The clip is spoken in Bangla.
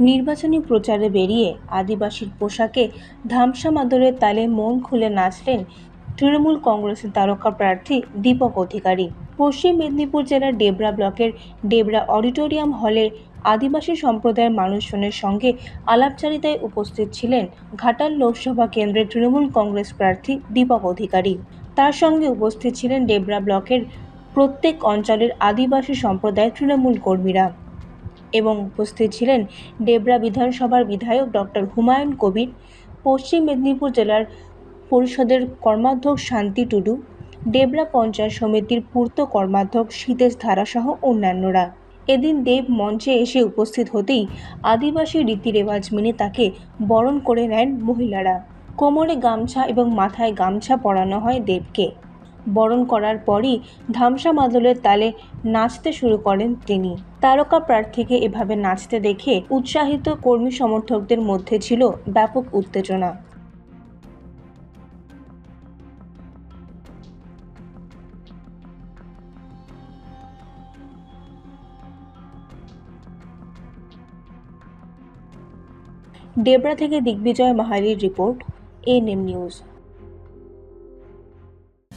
নির্বাচনী প্রচারে বেরিয়ে আদিবাসীর পোশাকে ধামসা মাদলের তালে মন খুলে নাচলেন তৃণমূল কংগ্রেসের তারকা প্রার্থী দীপক অধিকারী। পশ্চিম মেদিনীপুর জেলার ডেবরা ব্লকের ডেবরা অডিটোরিয়াম হলে আদিবাসী সম্প্রদায়ের মানুষজনের সঙ্গে আলাপচারিতায় উপস্থিত ছিলেন ঘাটাল লোকসভা কেন্দ্রের তৃণমূল কংগ্রেস প্রার্থী দীপক অধিকারী। তার সঙ্গে উপস্থিত ছিলেন ডেবরা ব্লকের প্রত্যেক অঞ্চলের আদিবাসী সম্প্রদায়ের তৃণমূল কর্মীরা। এবং উপস্থিত ছিলেন ডেবরা বিধানসভার বিধায়ক ডক্টর হুমায়ুন কবির, পশ্চিম মেদিনীপুর জেলার পরিষদের কর্মাধ্যক্ষ শান্তি টুডু, ডেবরা পঞ্চায়েত সমিতির পূর্ত কর্মাধ্যক্ষ শীতেশ ধারাসহ অন্যান্যরা। এদিন দেব মঞ্চে এসে উপস্থিত হতেই আদিবাসী রীতিরেওয়াজ মেনে তাকে বরণ করে নেন মহিলারা। কোমরে গামছা এবং মাথায় গামছা পরানো হয় দেবকে। বরণ করার পরই ধামসা মাদলের তালে নাচতে শুরু করেন তিনি। তারকা প্রার্থীকে এভাবে নাচতে দেখে উৎসাহিত কর্মী সমর্থকদের মধ্যে ছিল ব্যাপক উত্তেজনা। ডেবরা থেকে দিগ্বিজয় মাহারির রিপোর্ট এএনএম নিউজ।